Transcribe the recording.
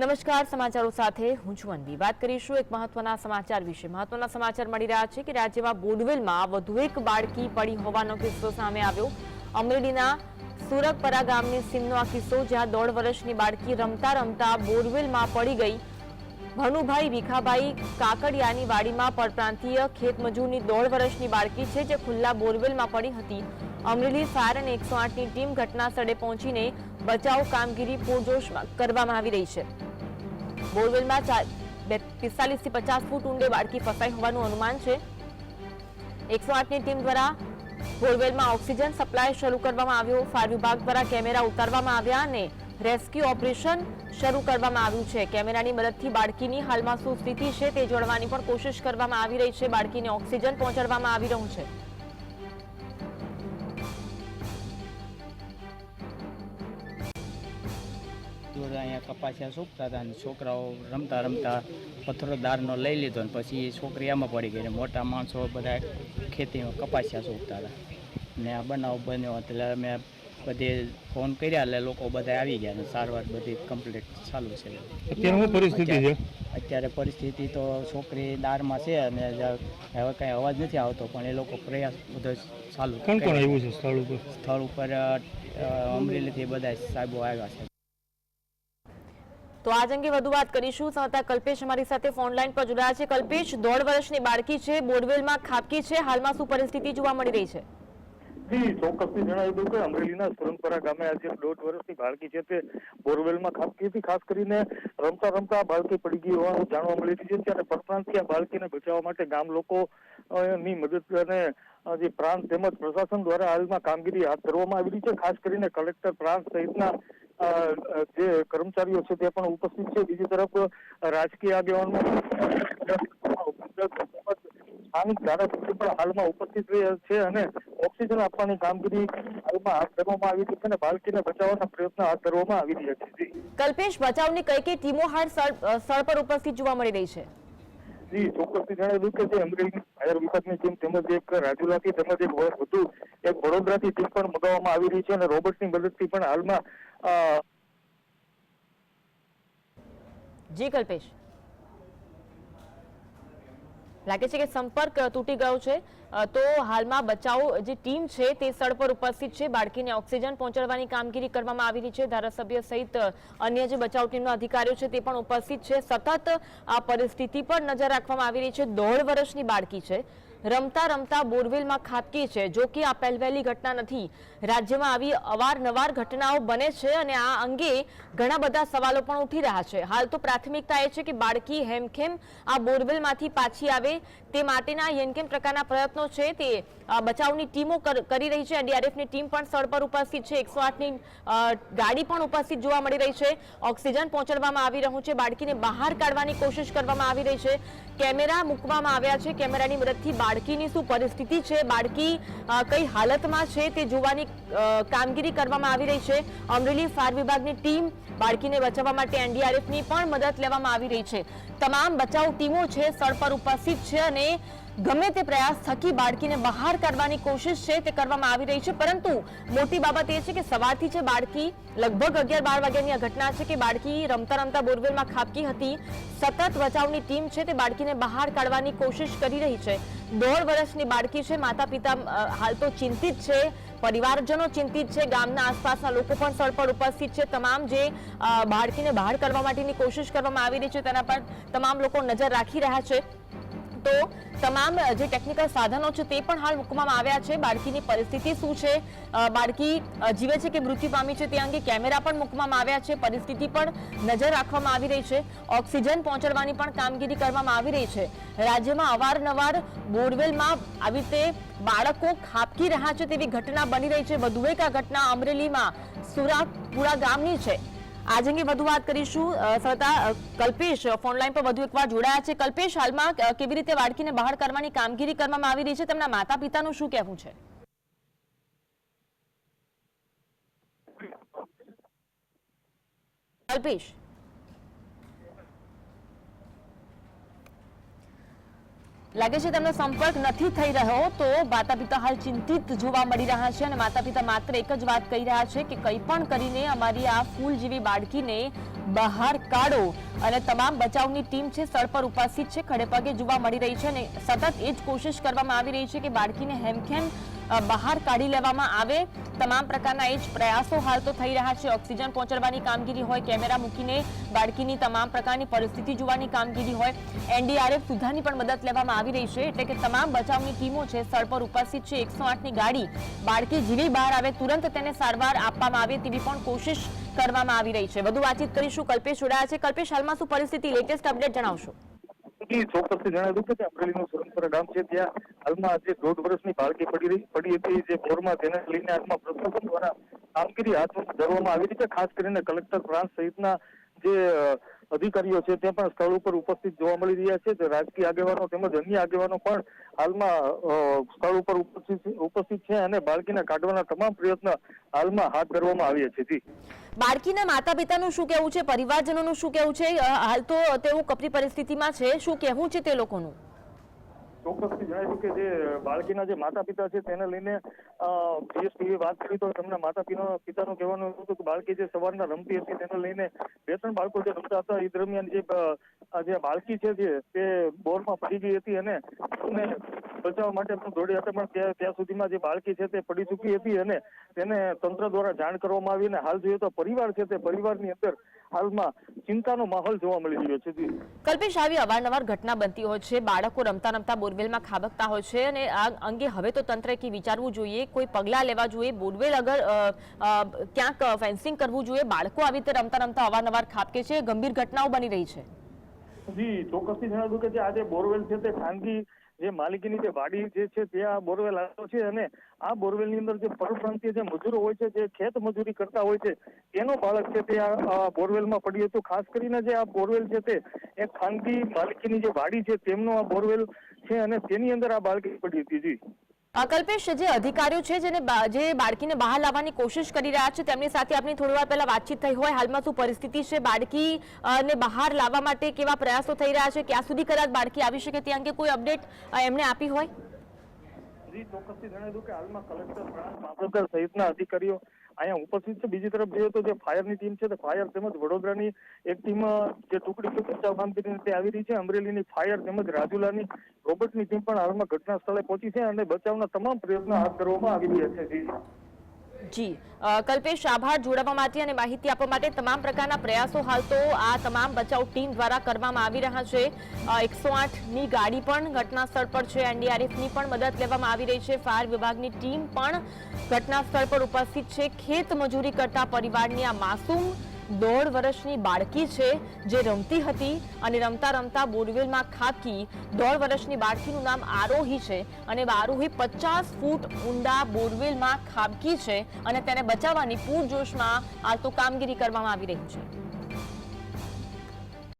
નમસ્કાર, સમાચારો સાથે હું છું વાત કરીશું એક મહત્વના સમાચાર વિશે. મહત્વના સમાચાર મળી રહ્યા છે કે રાજ્યમાં બોડવેલમાં વધુ એક બાળકી પડી હોવાનો કિસ્સો સામે આવ્યો. અમરેલીના સુરકપરા ગામની સીમનો આ કિસ્સો, જ્યાં દોઢ વર્ષની બાળકી રમતા રમતા બોરવેલમાં પડી ગઈ. ભનુભાઈ ભીખાભાઈ કાકડિયાની વાડીમાં પરપ્રાંતીય ખેતમજૂરની દોઢ વર્ષની બાળકી છે જે ખુલ્લા બોરવેલમાં પડી હતી. અમરેલી ફાયર અને એકસો આઠની ટીમ ઘટના સ્થળે પહોંચીને બચાવ કામગીરી પૂરજોશમાં કરવામાં આવી રહી છે. બોરવેલમાં પિસ્તાલીસથી પચાસ ફૂટ ઊંડે બાળકી ફસાઈ હોવાનું અનુમાન છે. એકસો આઠની ટીમ દ્વારા બોરવેલમાં ઓક્સિજન સપ્લાય શરૂ કરવામાં આવ્યો. ફાયર વિભાગ દ્વારા કેમેરા ઉતારવામાં આવ્યા અને રેસ્ક્યુ ઓપરેશન શરૂ કરવામાં આવ્યું છે. કેમેરાની મદદથી બાળકીની હાલમાં શું સ્થિતિ છે તે જોડવાની પણ કોશિશ કરવામાં આવી રહી છે. બાળકીને ઓક્સિજન પહોંચાડવામાં આવી રહ્યું છે. અહીંયા કપાસિયા સૂકતા હતા અને છોકરાઓ રમતા રમતા પથ્થરો દારનો લઈ લીધો ને પછી એ છોકરી આમાં પડી ગઈ મોટા માણસો બધા ખેતીમાં કપાસિયા સૂકતા હતા. ને આ બનાવ બન્યો એટલે અમે બધે ફોન કર્યા એટલે લોકો બધા આવી ગયા ને સારવાર બધી કમ્પ્લીટ ચાલુ છે. અત્યારે શું પરિસ્થિતિ છે? અત્યારે પરિસ્થિતિ તો છોકરી દારમાં છે અને હવે કાંઈ અવાજ નથી આવતો પણ એ લોકો પ્રયાસ બધો ચાલુ કોણ કોણ આવ્યું છે સ્થળ ઉપર? સ્થળ ઉપર અમરેલીથી બધા સાહેબો આવ્યા છે. તો આજ અંગે વધુ વાત કરીશું. સંવાદદાતા કલ્પેશ અમારી સાથે ફોન લાઈન પર જોડાયા છે. કલ્પેશ દોઢ વર્ષની બાળકી છે બોરવેલમાં ખાબકી છે. હાલમાં શું પરિસ્થિતિ જોવા મળી રહી છે? જી ચોક્કસથી જણાવી દઉં કે અમરેલીના સુરંગપરા ગામે આજે દોઢ વર્ષની બાળકી છે તે બોરવેલમાં ખાબકી હતી ખાસ કરીને રમતા રમતા આ બાળકી પડી ગઈ હોવાનું જાણવા મળી રહ્યું છે ત્યારે પરપ્રાંતથી આ બાળકીને બચાવવા માટે ગામ લોકો ની મદદ અને જે પ્રાંત તેમજ પ્રશાસન દ્વારા હાલમાં કામગીરી હાથ ધરવામાં આવી રહી છે. ખાસ કરીને કલેક્ટર પ્રાંત સહિતના જે કર્મચારીઓ છે તે પણ ઉપસ્થિત છે. બીજી તરફ રાજકીય આગેવાનો સ્થાનિક ધારાસભ્યો પણ હાલમાં ઉપસ્થિત રહ્યા છે અને ઓક્સિજન આપવાની કામગીરી હાલમાં હાથ ધરવામાં આવી છે અને બાળકીને બચાવવાના પ્રયત્નો હાથ ધરવામાં આવી રહ્યા છે. કલ્પેશ બચાવની કઈ કઈ ટીમો હાલ સ્થળ પર ઉપસ્થિત જોવા મળી રહી છે? જી ચોક્કસથી જણાવ્યું કે જે અમરેલી ફાયર વિભાગની ટીમ તેમજ એક રાજુલાથી તેમજ એક વધુ એક વડોદરાથી ટીમ પણ મગાવવામાં આવી રહી છે અને રોબોટની મદદથી પણ હાલમાં જી કલ્પેશ. લાગે છે કે સંપર્ક તૂટી ગયો છે. તો હાલમાં બચાવ જે ટીમ છે તે સ્થળ પર ઉપસ્થિત છે. બાળકીને ઓક્સિજન પહોંચાડવાની કામગીરી કરવામાં આવી રહી છે. ધારાસભ્ય સહિત અન્ય જે બચાવ ટીમના અધિકારીઓ છે તે પણ ઉપસ્થિત છે. સતત આ પરિસ્થિતિ પર નજર રાખવામાં આવી રહી છે. દોઢ વર્ષની બાળકી છે. રમતા રમતા બોરવેલમાં ખાબકી છે. જો કે આ પહેલવહેલી ઘટના નથી. રાજ્યમાં આવી અવારનવાર ઘટનાઓ બને છે અને આ અંગે ઘણા બધા સવાલો પણ ઉઠી રહ્યા છે. હાલ તો પ્રાથમિકતા એ છે કે બાળકી હેમખેમ આ બોરવેલમાંથી પાછી આવે તે માટેના હેમખેમ પ્રકારના પ્રયત્નો છે તે બચાવની ટીમો કરી રહી છે. ડીઆરએફની ટીમ પણ સ્થળ પર ઉપસ્થિત છે. એકસો આઠની ગાડી પણ ઉપસ્થિત જોવા મળી રહી છે. ઓક્સિજન પહોંચાડવામાં આવી રહ્યું છે. બાળકીને બહાર કાઢવાની કોશિશ કરવામાં આવી રહી છે. કેમેરા મૂકવામાં આવ્યા છે. કેમેરાની મદદથી બાળકીની શું પરિસ્થિતિ છે? બાળકી કઈ હાલતમાં છે? તે જોવાની કામગીરી કરવામાં આવી રહી છે. અમરેલી ફાયર વિભાગની ટીમ બાળકીને બચાવવા માટે એનડીઆરએફની પણ મદદ લેવામાં આવી રહી છે. તમામ બચાવ ટીમો છે, સ્થળ પર ઉપસ્થિત છે અને ગમે તે પ્રયાસ થકી બાળકીને બહાર કાઢવાની કોશિશ છે તે કરવામાં આવી રહી છે, પરંતુ મોટી બાબત એ છે કે સવારથી છે બાળકી લગભગ અગિયાર બાર વાગ્યાની આ ઘટના છે કે બાળકી રમતા રમતા બોરવેલમાં ખાબકી હતી, સતત બચાવની ટીમ છે તે બાળકીને બહાર કાઢવાની કોશિશ કરી રહી છે. દોઢ વર્ષની બાળકી છે માતા પિતા હાલ તો ચિંતિત છે, પરિવારજનો ચિંતિત છે, ગામના આસપાસના લોકો પણ સ્થળ પર ઉપસ્થિત છે. તમામ જે બાળકીને બહાર કાઢવા માટેની કોશિશ કરવામાં આવી રહી છે, તેના પર તમામ લોકો નજર રાખી રહ્યા છે. તો તમામ જે ટેકનિકલ સાધનો છે તે પણ હાલ મૂકવામાં આવ્યા છે. બાળકીની પરિસ્થિતિ શું છે? બાળકી જીવે છે કે મૃત્યુ પામી છે તે અંગે કેમેરા પણ મૂકવામાં આવ્યા છે. પરિસ્થિતિ પણ નજર રાખવામાં આવી રહી છે. ઓક્સિજન પહોંચાડવાની પણ કામગીરી કરવામાં આવી રહી છે. રાજ્યમાં અવારનવાર બોરવેલમાં આવી રીતે બાળકો ખાબકી રહ્યા છે તેવી ઘટના બની રહી છે. વધુ એક આ ઘટના અમરેલીમાં સુરાપુરા ગામની છે. આજ અંગે વધુ વાત કરીશું. સરતા કલ્પેશ ફોનલાઈન પર વધુ એકવાર જોડાયા છે. કલ્પેશ, હાલમાં કેવી રીતે બાળકીને બહાર કરવાની કામગીરી કરવામાં આવી રહી છે? તેમના માતા પિતાનું શું કહેવું છે? કલ્પેશ. લાગે છે તેમનો સંપર્ક નથી થઈ રહ્યો તો માતા પિતા હાલ ચિંતિત જોવા મળી રહ્યા છે અને માતા પિતા માત્ર એક જ વાત કહી રહ્યા છે કે કંઈ પણ કરીને અમારી આ ફૂલ જેવી બાળકીને બહાર કાઢો. અને તમામ બચાવની ટીમ છે, સ્થળ પર ઉપસ્થિત છે, ખડેપગે જોવા મળી રહી છે અને સતત એ જ કોશિશ કરવામાં આવી રહી છે કે બાળકીને હેમખેમ બહાર કાઢી લેવામાં આવે. તમામ પ્રકારના એ જ પ્રયાસો હાલ તો થઈ રહ્યા છે. ઓક્સિજન પહોંચાડવાની કામગીરી હોય, કેમેરા મૂકીને બાળકીની તમામ પ્રકારની પરિસ્થિતિ જોવાની કામગીરી હોય. એનડીઆરએફ સુધાની પણ મદદ લેવામાં આવી રહી છે. એટલે કે તમામ બચાવની ટીમો છે, સ્થળ પર ઉપસ્થિત છે. એકસો આઠની ગાડી બાળકી જેવી બહાર આવે, તુરંત તેને સારવાર આપવામાં આવે તેવી પણ કોશિશ કરવામાં આવી રહી છે. વધુ વાતચીત કરીશું. કલ્પેશ જોડાયા છે. કલ્પેશ, હાલમાં શું પરિસ્થિતિ? લેટેસ્ટ અપડેટ જણાવશો. ચોક્કસથી જણાવ્યું કે અમરેલીનું સુરનપુરા ગામ છે, ત્યાં હાલમાં આજે દોઢ વર્ષની બાળકી પડી રહી, પડી હતી. જે બોરમાં તેને લઈને હાથમાં પ્રશાસન દ્વારા કામગીરી હાથ ધરવામાં આવી રહી છે ખાસ કરીને કલેક્ટર પ્રાંત સહિતના જે અધિકારીઓ છે તે પણ સ્થળ ઉપર ઉપસ્થિત જોવા મળી રહ્યા છે. રાજકીય આગેવાનો તેમજ અન્ય આગેવાનો પણ હાલમાં સ્થળ ઉપર ઉપસ્થિત છે અને બાળકીને કાઢવાના તમામ પ્રયત્ન હાલમાં હાથ ધરવામાં આવ્યા છે. બાળકીના માતા પિતાનું શું કહેવું છે? પરિવારજનોનું શું કહેવું છે? હાલ તો તેઓ કપરી પરિસ્થિતિમાં છે. શું કહેવું છે તે લોકોનું? ચોક્કસથી જણાવ્યું કે જે બાળકીના જે માતા પિતા છે તેને લઈને જીએસટીવી વાત કરી તો તેમના માતા પિતા પિતાનું કહેવાનું હતું કે બાળકી જે સવારના રમતી હતી તેને લઈને બે ત્રણ બાળકો જે રમતા હતા એ દરમિયાન જે જે બાળકી છે જે, તે બોરમાં પડી ગઈ હતી અને બચાવવા માટે પણ દોડ્યા હતા, પણ ત્યાં સુધીમાં જે બાળકી છે તે પડી ચૂકી હતી અને તેને તંત્ર દ્વારા જાણ કરવામાં આવી અને હાલ જોઈએ તો પરિવાર છે તે પરિવારની અંદર હાલમાં ચિંતાનો માહોલ જોવા મળી રહ્યો છે. કલ્પેશ, આવી અવારનવાર ઘટના બનતી હોય છે, બાળકો રમતા રમતા બોરવેલમાં ખાબકતા હોય છે અને આ અંગે હવે તો તંત્રએ કે વિચારવું જોઈએ, કોઈ પગલાં લેવા જોઈએ, બોરવેલ અગર ક્યાંક ફેન્સિંગ કરવું જોઈએ, બાળકો આવી રીતે રમતા રમતા અવારનવાર ખાબકે છે, ગંભીર ઘટનાઓ બની રહી છે. જી, ચોક્કસથી જણાવ્યું કે આજે બોરવેલ છે તે ખાનગી જે માલિકીની જે વાડી જે છે ત્યાં બોરવેલ આવ્યો છે અને આ બોરવેલની અંદર જે પરપ્રાંતીય જે મજૂરો હોય છે, જે ખેત મજૂરી કરતા હોય છે, તેનો બાળક છે તે આ આ બોરવેલમાં પડ્યું હતું. ખાસ કરીને જે આ બોરવેલ છે તે એક ખાનગી માલિકીની જે વાડી છે, તેમનો આ બોરવેલ છે અને તેની અંદર આ બાળકી પડી હતી. જી. કલ્પેશ જે અધિકારીઓ છે, જેને જે બાળકીને બહાર લાવવાની કોશિશ કરી રહ્યા છે, તેમની સાથે આપણી થોડી વાર પહેલા વાતચીત થઈ હોય. હાલમાં શું પરિસ્થિતિ છે? બાળકી ને બહાર લાવવા માટે કેવા પ્રયાસો થઈ રહ્યા છે? ક્યાં સુધી કદાચ બાળકી આવી શકે તે અંગે કોઈ અપડેટ એમણે આપી હોય? જી ચોક્કસથી જણાવ્યું કે હાલમાં કલેક્ટર સહિતના અધિકારીઓ અહીંયા ઉપસ્થિત છે. બીજી તરફ જોઈએ તો જે ફાયરની ટીમ છે, તે ફાયર તેમજ વડોદરાની એક ટીમ જે ટુકડી છે, બચાવ કામગીરી તે આવી રહી છે. અમરેલીની ફાયર તેમજ રાજુલાની રોબોટની ટીમ પણ હાલમાં ઘટના સ્થળે પહોંચી છે અને બચાવના તમામ પ્રયત્નો હાથ ધરવામાં આવી રહ્યા છે. જી. કલ્પેશ, આભાર જોડાવા માટે અને માહિતી આપવા માટે તમામ પ્રકારના પ્રયાસો હાલ તો આ તમામ બચાવ ટીમ દ્વારા કરવામાં આવી રહ્યા છે. એકસો ની ગાડી પણ ઘટના સ્થળ પર છે. એનડીઆરએફની પણ મદદ લેવામાં આવી રહી છે. ફાયર વિભાગની ટીમ પણ ઘટના સ્થળ પર ઉપસ્થિત છે. ખેત મજૂરી કરતા પરિવારની આ માસૂમ દોઢ વર્ષની બાળકી છે જે રમતી હતી અને રમતા રમતા બોરવેલમાં ખાબકી દોઢ વર્ષની બાળકીનું નામ આરોહી છે અને આરોહી પચાસ ફૂટ ઊંડા બોરવેલમાં ખાબકી છે અને તેને બચાવવાની પૂરજોશમાં હાલ તો કામગીરી કરવામાં આવી રહી છે.